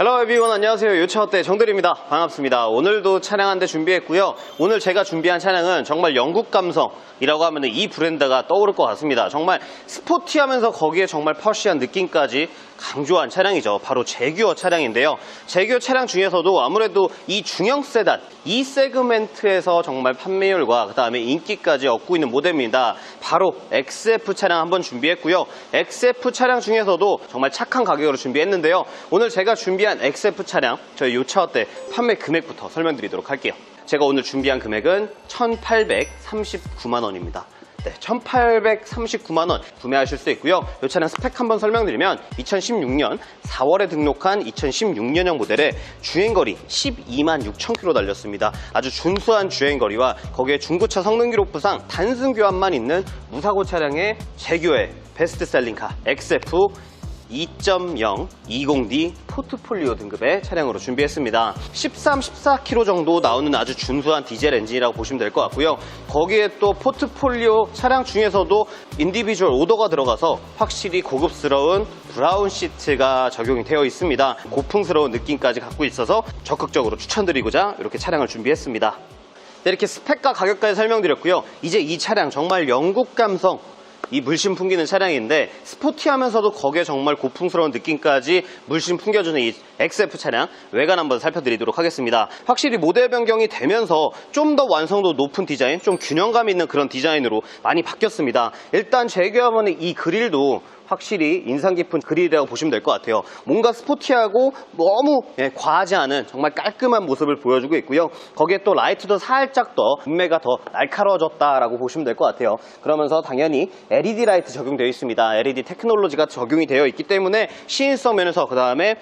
헬로 에비원 안녕하세요. 요차어때 정들입니다. 반갑습니다. 오늘도 차량 한 대 준비했고요. 오늘 제가 준비한 차량은 정말 영국 감성이라고 하면 이 브랜드가 떠오를 것 같습니다. 정말 스포티하면서 거기에 정말 퍼시한 느낌까지 강조한 차량이죠. 바로 제규어 차량인데요. 제규어 차량 중에서도 아무래도 이 중형 세단 이 세그멘트에서 정말 판매율과 그 다음에 인기까지 얻고 있는 모델입니다. 바로 XF 차량 한번 준비했고요. XF 차량 중에서도 정말 착한 가격으로 준비했는데요. 오늘 제가 준비 한 XF 차량 저희 요차어 때 판매 금액부터 설명드리도록 할게요 제가 오늘 준비한 금액은 1839만 원입니다 네, 1839만 원 구매하실 수 있고요. 이 차량 스펙 한번 설명드리면 2016년 4월에 등록한 2016년형 모델의 주행거리 12만 6천 킬로 달렸습니다. 아주 준수한 주행거리와 거기에 중고차 성능 기록부상 단순 교환만 있는 무사고 차량의 재교의 베스트셀링카 XF 2.0 20D 포트폴리오 등급의 차량으로 준비했습니다. 13, 14km 정도 나오는 아주 준수한 디젤 엔진이라고 보시면 될 것 같고요. 거기에 또 포트폴리오 차량 중에서도 인디비주얼 오더가 들어가서 확실히 고급스러운 브라운 시트가 적용이 되어 있습니다. 고풍스러운 느낌까지 갖고 있어서 적극적으로 추천드리고자 이렇게 차량을 준비했습니다. 네, 이렇게 스펙과 가격까지 설명드렸고요. 이제 이 차량 정말 영국 감성 이 물씬 풍기는 차량인데 스포티하면서도 거기에 정말 고풍스러운 느낌까지 물씬 풍겨주는 이 XF 차량 외관 한번 살펴드리도록 하겠습니다. 확실히 모델 변경이 되면서 좀 더 완성도 높은 디자인, 좀 균형감 있는 그런 디자인으로 많이 바뀌었습니다. 일단 재교하면 이 그릴도 확실히 인상 깊은 그릴이라고 보시면 될 것 같아요. 뭔가 스포티하고 너무 예, 과하지 않은 정말 깔끔한 모습을 보여주고 있고요. 거기에 또 라이트도 살짝 더 음매가 더 날카로워졌다라고 보시면 될 것 같아요. 그러면서 당연히 LED 라이트 적용되어 있습니다. LED 테크놀로지가 적용이 되어 있기 때문에 시인성 면에서 그 다음에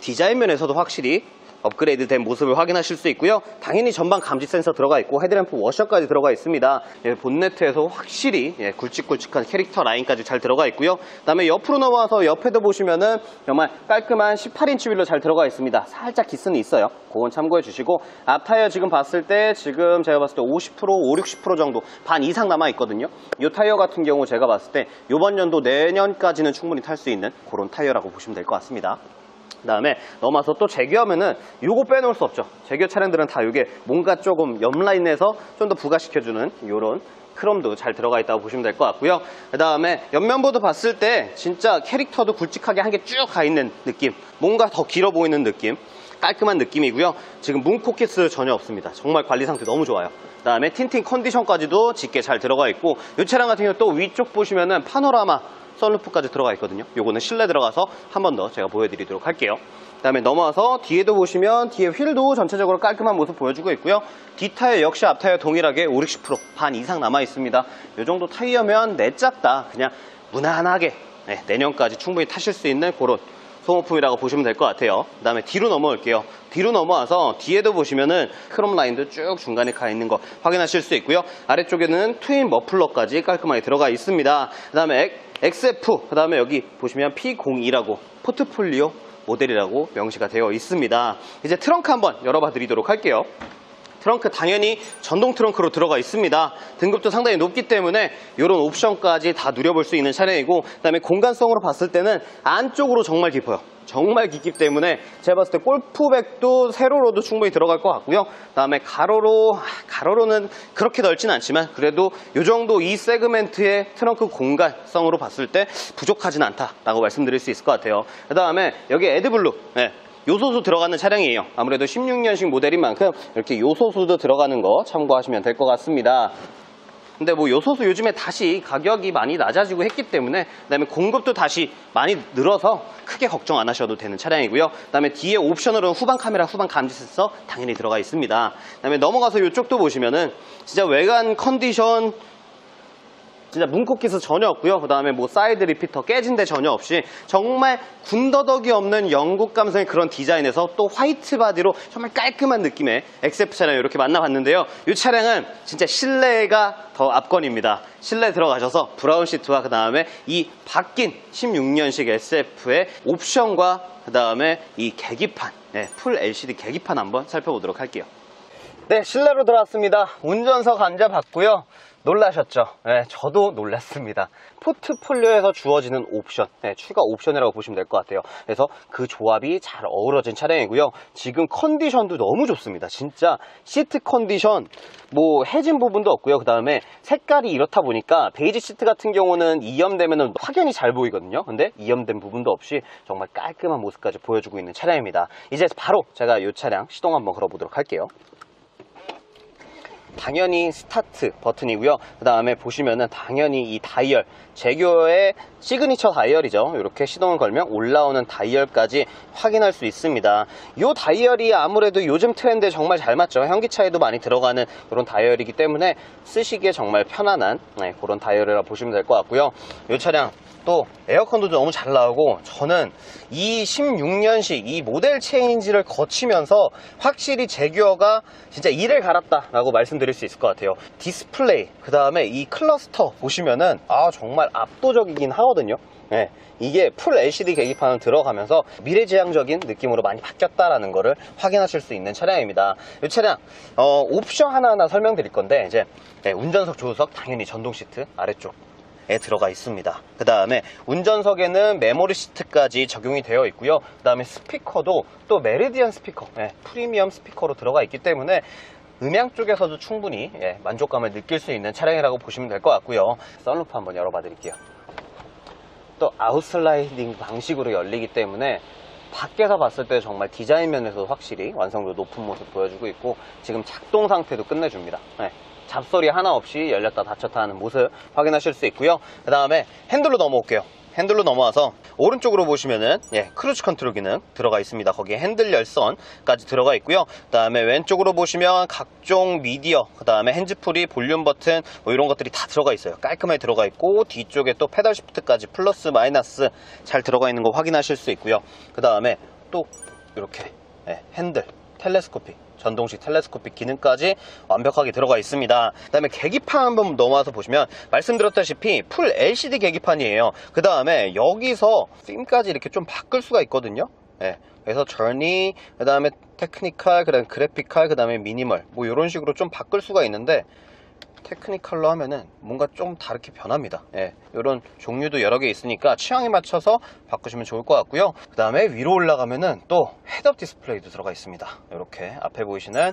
디자인 면에서도 확실히 업그레이드 된 모습을 확인하실 수 있고요. 당연히 전방 감지 센서 들어가 있고 헤드램프 워셔까지 들어가 있습니다. 예, 본네트에서 확실히 예, 굵직굵직한 캐릭터 라인까지 잘 들어가 있고요. 그다음에 옆으로 넘어와서 옆에도 보시면은 정말 깔끔한 18인치 휠로 잘 들어가 있습니다. 살짝 기스는 있어요. 그건 참고해 주시고 앞 타이어 지금 봤을 때 지금 제가 봤을 때 50% 5, 60% 정도 반 이상 남아 있거든요. 이 타이어 같은 경우 제가 봤을 때 이번 연도 내년까지는 충분히 탈 수 있는 그런 타이어라고 보시면 될 것 같습니다. 그 다음에 넘어서 또 제규하면은 요거 빼놓을 수 없죠. 제규 차량들은 다 이게 뭔가 조금 옆 라인에서 좀 더 부각시켜주는 요런 크롬도 잘 들어가 있다고 보시면 될 것 같고요. 그 다음에 옆면보드 봤을 때 진짜 캐릭터도 굵직하게 한 개 쭉 가 있는 느낌. 뭔가 더 길어 보이는 느낌. 깔끔한 느낌이고요. 지금 문코키스 전혀 없습니다. 정말 관리 상태 너무 좋아요. 그 다음에 틴팅 컨디션까지도 짙게 잘 들어가 있고 이 차량 같은 경우 또 위쪽 보시면은 파노라마 썬루프까지 들어가 있거든요. 요거는 실내 들어가서 한 번 더 제가 보여드리도록 할게요. 그 다음에 넘어와서 뒤에도 보시면 뒤에 휠도 전체적으로 깔끔한 모습 보여주고 있고요. 뒤 타이어 역시 앞 타이어 동일하게 5, 60%반 이상 남아 있습니다. 이 정도 타이어면 내작다 그냥 무난하게 네, 내년까지 충분히 타실 수 있는 그런 소모품이라고 보시면 될 것 같아요. 그 다음에 뒤로 넘어올게요. 뒤로 넘어와서 뒤에도 보시면은 크롬 라인도 쭉 중간에 가 있는 거 확인하실 수 있고요. 아래쪽에는 트윈 머플러까지 깔끔하게 들어가 있습니다. 그 다음에 XF, 그 다음에 여기 보시면 P02라고 포트폴리오 모델이라고 명시가 되어 있습니다. 이제 트렁크 한번 열어봐 드리도록 할게요. 트렁크 당연히 전동 트렁크로 들어가 있습니다. 등급도 상당히 높기 때문에 이런 옵션까지 다 누려볼 수 있는 차량이고 그다음에 공간성으로 봤을 때는 안쪽으로 정말 깊어요. 정말 깊기 때문에 제가 봤을 때 골프백도 세로로도 충분히 들어갈 것 같고요. 그다음에 가로로 아, 가로로는 그렇게 넓진 않지만 그래도 이 정도 이 세그멘트의 트렁크 공간성으로 봤을 때 부족하진 않다라고 말씀드릴 수 있을 것 같아요. 그다음에 여기 에드블루 네, 요소수 들어가는 차량이에요. 아무래도 16년식 모델인 만큼 이렇게 요소수도 들어가는 거 참고하시면 될 것 같습니다. 근데 뭐 요소수 요즘에 다시 가격이 많이 낮아지고 했기 때문에 그다음에 공급도 다시 많이 늘어서 크게 걱정 안 하셔도 되는 차량이고요. 그다음에 뒤에 옵션으로는 후방 카메라, 후방 감지 센서 당연히 들어가 있습니다. 그다음에 넘어가서 이쪽도 보시면은 진짜 외관 컨디션 진짜 문콕기스 전혀 없고요. 그 다음에 뭐 사이드 리피터 깨진 데 전혀 없이 정말 군더더기 없는 영국 감성의 그런 디자인에서 또 화이트 바디로 정말 깔끔한 느낌의 XF 차량 이렇게 만나봤는데요. 이 차량은 진짜 실내가 더 앞권입니다. 실내 들어가셔서 브라운 시트와 그 다음에 이 바뀐 16년식 SF의 옵션과 그 다음에 이 계기판, 네, 풀 LCD 계기판 한번 살펴보도록 할게요. 네, 실내로 들어왔습니다. 운전석 앉아봤고요. 놀라셨죠? 네, 저도 놀랐습니다. 포트폴리오에서 주어지는 옵션, 네, 추가 옵션이라고 보시면 될 것 같아요. 그래서 그 조합이 잘 어우러진 차량이고요. 지금 컨디션도 너무 좋습니다. 진짜 시트 컨디션, 뭐 해진 부분도 없고요. 그 다음에 색깔이 이렇다 보니까 베이지 시트 같은 경우는 이염되면 확연히 잘 보이거든요. 근데 이염된 부분도 없이 정말 깔끔한 모습까지 보여주고 있는 차량입니다. 이제 바로 제가 이 차량 시동 한번 걸어보도록 할게요. 당연히 스타트 버튼이고요. 그 다음에 보시면은 당연히 이 다이얼 제교의 시그니처 다이얼이죠. 이렇게 시동을 걸면 올라오는 다이얼까지 확인할 수 있습니다. 이 다이얼이 아무래도 요즘 트렌드에 정말 잘 맞죠. 현기차에도 많이 들어가는 그런 다이얼이기 때문에 쓰시기에 정말 편안한 네, 그런 다이얼이라 보시면 될 것 같고요. 이 차량 또 에어컨도 너무 잘 나오고 저는 이 16년식 이 모델 체인지를 거치면서 확실히 제규어가 진짜 이를 갈았다라고 말씀드 릴 수 있을 것 같아요. 디스플레이 그 다음에 이 클러스터 보시면은 아 정말 압도적이긴 하거든요. 네, 이게 풀 LCD 계기판을 들어가면서 미래지향적인 느낌으로 많이 바뀌었다라는 거를 확인하실 수 있는 차량입니다. 이 차량 어, 옵션 하나하나 설명드릴 건데 이제 네, 운전석 조수석 당연히 전동 시트 아래쪽 에 들어가 있습니다. 그 다음에 운전석에는 메모리 시트까지 적용이 되어 있고요. 그 다음에 스피커도 또 메리디안 스피커, 예, 프리미엄 스피커로 들어가 있기 때문에 음향 쪽에서도 충분히 예, 만족감을 느낄 수 있는 차량이라고 보시면 될 것 같고요. 썬루프 한번 열어봐 드릴게요. 또 아웃슬라이딩 방식으로 열리기 때문에 밖에서 봤을 때 정말 디자인 면에서 확실히 완성도 높은 모습 보여주고 있고 지금 작동 상태도 끝내줍니다. 네. 잡소리 하나 없이 열렸다 닫혔다 하는 모습 확인하실 수 있고요. 그 다음에 핸들로 넘어올게요. 핸들로 넘어와서 오른쪽으로 보시면은 예, 크루즈 컨트롤 기능 들어가 있습니다. 거기에 핸들 열선까지 들어가 있고요. 그 다음에 왼쪽으로 보시면 각종 미디어, 그 다음에 핸즈프리, 볼륨 버튼 뭐 이런 것들이 다 들어가 있어요. 깔끔하게 들어가 있고 뒤쪽에 또 페달 시프트까지 플러스 마이너스 잘 들어가 있는 거 확인하실 수 있고요. 그 다음에 또 이렇게 예, 핸들, 텔레스코픽 전동식 텔레스코픽 기능까지 완벽하게 들어가 있습니다. 그 다음에 계기판 한번 넘어와서 보시면 말씀드렸다시피 풀 LCD 계기판이에요. 그 다음에 여기서 빔까지 이렇게 좀 바꿀 수가 있거든요. 예, 그래서 저니, 그 다음에 테크니컬, 그 다음에 그래픽칼, 그 다음에 미니멀 뭐 이런 식으로 좀 바꿀 수가 있는데 테크니컬로 하면은 뭔가 좀 다르게 변합니다. 예, 이런 종류도 여러 개 있으니까 취향에 맞춰서 바꾸시면 좋을 것 같고요. 그 다음에 위로 올라가면은 또 헤드업 디스플레이도 들어가 있습니다. 이렇게 앞에 보이시는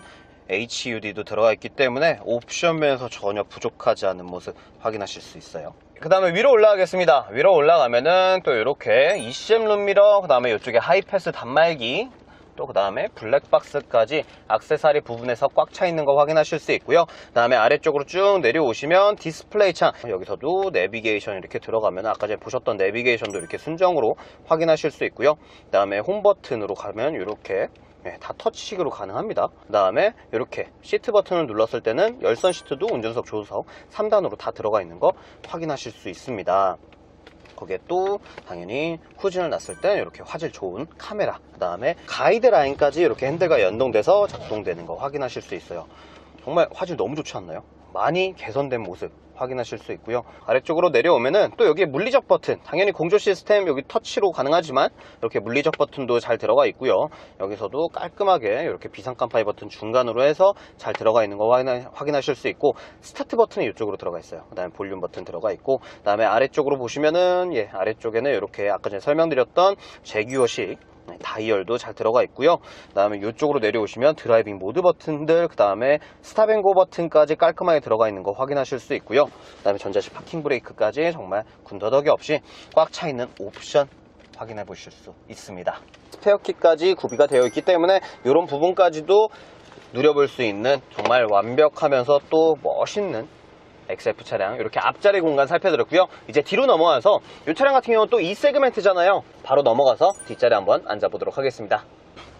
HUD도 들어가 있기 때문에 옵션 면에서 전혀 부족하지 않은 모습 확인하실 수 있어요. 그 다음에 위로 올라가겠습니다. 위로 올라가면은 또 이렇게 ECM 룸미러, 그 다음에 이쪽에 하이패스 단말기, 또 그 다음에 블랙박스까지 악세사리 부분에서 꽉 차 있는 거 확인하실 수 있고요. 그 다음에 아래쪽으로 쭉 내려오시면 디스플레이 창 여기서도 내비게이션 이렇게 들어가면 아까 전에 보셨던 내비게이션도 이렇게 순정으로 확인하실 수 있고요. 그 다음에 홈 버튼으로 가면 이렇게 네, 다 터치식으로 가능합니다. 그 다음에 이렇게 시트 버튼을 눌렀을 때는 열선 시트도 운전석 조수석 3단으로 다 들어가 있는 거 확인하실 수 있습니다. 거기에 또 당연히 후진을 놨을 때 이렇게 화질 좋은 카메라 그 다음에 가이드 라인까지 이렇게 핸들과 연동돼서 작동되는 거 확인하실 수 있어요 정말 화질 너무 좋지 않나요? 많이 개선된 모습 확인하실 수 있고요 아래쪽으로 내려오면은 또 여기 물리적 버튼 당연히 공조 시스템 여기 터치로 가능하지만 이렇게 물리적 버튼도 잘 들어가 있고요 여기서도 깔끔하게 이렇게 비상 깜빡이 버튼 중간으로 해서 잘 들어가 있는 거 확인하, 확인하실 수 있고 스타트 버튼이 이쪽으로 들어가 있어요 그 다음에 볼륨 버튼 들어가 있고 그 다음에 아래쪽으로 보시면은 예 아래쪽에는 이렇게 아까 전에 설명드렸던 제규어식 네, 다이얼도 잘 들어가 있고요. 그 다음에 이쪽으로 내려오시면 드라이빙 모드 버튼들, 그 다음에 스탑앤고 버튼까지 깔끔하게 들어가 있는 거 확인하실 수 있고요. 그 다음에 전자식 파킹 브레이크까지 정말 군더더기 없이 꽉 차 있는 옵션 확인해 보실 수 있습니다. 스페어키까지 구비가 되어 있기 때문에 이런 부분까지도 누려볼 수 있는 정말 완벽하면서 또 멋있는 XF 차량 이렇게 앞자리 공간 살펴드렸고요. 이제 뒤로 넘어와서 이 차량 같은 경우는 또 E 세그멘트잖아요. 바로 넘어가서 뒷자리 한번 앉아보도록 하겠습니다.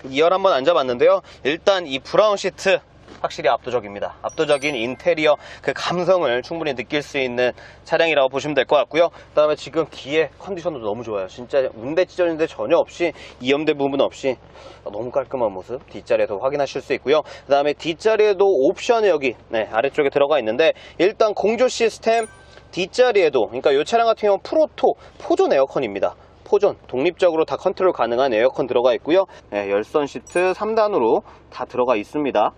2열 한번 앉아봤는데요. 일단 이 브라운 시트 확실히 압도적입니다. 압도적인 인테리어 그 감성을 충분히 느낄 수 있는 차량이라고 보시면 될 것 같고요. 그 다음에 지금 뒤에 컨디션도 너무 좋아요. 진짜 운대 찢어진데 전혀 없이 이염된 부분 없이 너무 깔끔한 모습 뒷자리에서 확인하실 수 있고요. 그 다음에 뒷자리에도 옵션이 여기 네, 아래쪽에 들어가 있는데 일단 공조 시스템 뒷자리에도 그러니까 이 차량 같은 경우는 프로토 포존 에어컨입니다. 포존 독립적으로 다 컨트롤 가능한 에어컨 들어가 있고요. 네, 열선 시트 3단으로 다 들어가 있습니다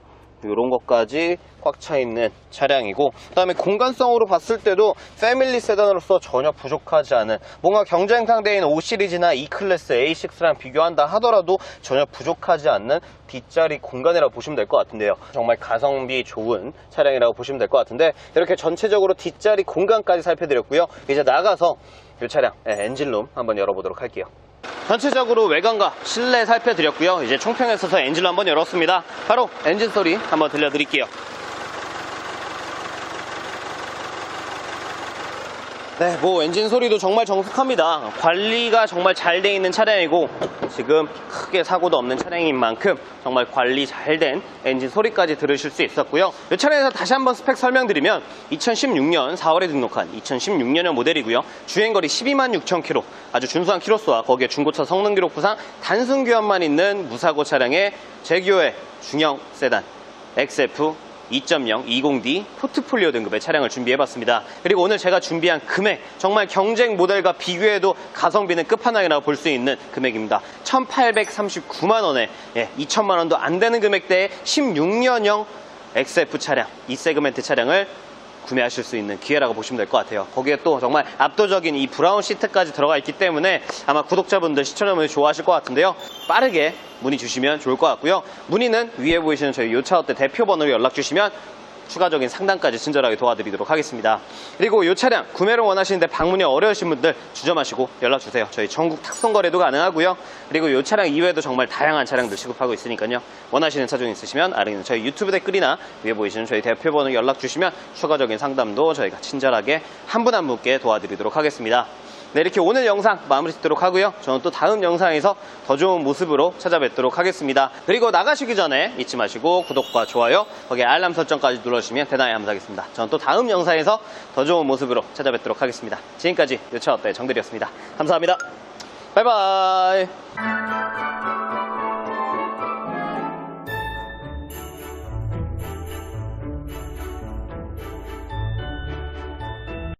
이런 것까지 꽉 차 있는 차량이고 그다음에 공간성으로 봤을 때도 패밀리 세단으로서 전혀 부족하지 않은 뭔가 경쟁 상대인 5 시리즈나 E 클래스 A6랑 비교한다 하더라도 전혀 부족하지 않는 뒷자리 공간이라고 보시면 될 것 같은데요. 정말 가성비 좋은 차량이라고 보시면 될 것 같은데 이렇게 전체적으로 뒷자리 공간까지 살펴드렸고요. 이제 나가서 이 차량 예, 엔진룸 한번 열어보도록 할게요. 전체적으로 외관과 실내 살펴드렸고요. 이제 총평에 서서 엔진을 한번 열었습니다. 바로 엔진 소리 한번 들려드릴게요. 네, 뭐 엔진 소리도 정말 정숙합니다. 관리가 정말 잘 돼 있는 차량이고 지금 크게 사고도 없는 차량인 만큼 정말 관리 잘 된 엔진 소리까지 들으실 수 있었고요. 이 차량에서 다시 한번 스펙 설명드리면 2016년 4월에 등록한 2016년형 모델이고요. 주행거리 12만 6천 킬로, 아주 준수한 키로수와 거기에 중고차 성능 기록 부상 단순 교환만 있는 무사고 차량의 제규어의 중형 세단 XF 2.0 20D 포트폴리오 등급의 차량을 준비해봤습니다. 그리고 오늘 제가 준비한 금액 정말 경쟁 모델과 비교해도 가성비는 끝판왕이라고 볼 수 있는 금액입니다. 1,839만 원에 예, 2천만 원도 안 되는 금액대의 16년형 XF 차량 이 세그멘트 차량을 구매하실 수 있는 기회라고 보시면 될 것 같아요. 거기에 또 정말 압도적인 이 브라운 시트까지 들어가 있기 때문에 아마 구독자분들, 시청자분들 좋아하실 것 같은데요. 빠르게 문의 주시면 좋을 것 같고요. 문의는 위에 보이시는 저희 요차롯데 대표 번호로 연락 주시면 추가적인 상담까지 친절하게 도와드리도록 하겠습니다. 그리고 이 차량 구매를 원하시는데 방문이 어려우신 분들 주저마시고 연락 주세요. 저희 전국 탁송 거래도 가능하고요. 그리고 이 차량 이외에도 정말 다양한 차량들 시급하고 있으니까요. 원하시는 차종 있으시면 아래는 저희 유튜브 댓글이나 위에 보이시는 저희 대표 번호 연락 주시면 추가적인 상담도 저희가 친절하게 한 분한 분께 도와드리도록 하겠습니다. 네, 이렇게 오늘 영상 마무리 짓도록 하고요. 저는 또 다음 영상에서 더 좋은 모습으로 찾아뵙도록 하겠습니다. 그리고 나가시기 전에 잊지 마시고 구독과 좋아요, 거기에 알람 설정까지 눌러주시면 대단히 감사하겠습니다. 저는 또 다음 영상에서 더 좋은 모습으로 찾아뵙도록 하겠습니다. 지금까지 유차어때 정들이었습니다. 감사합니다. 바이바이.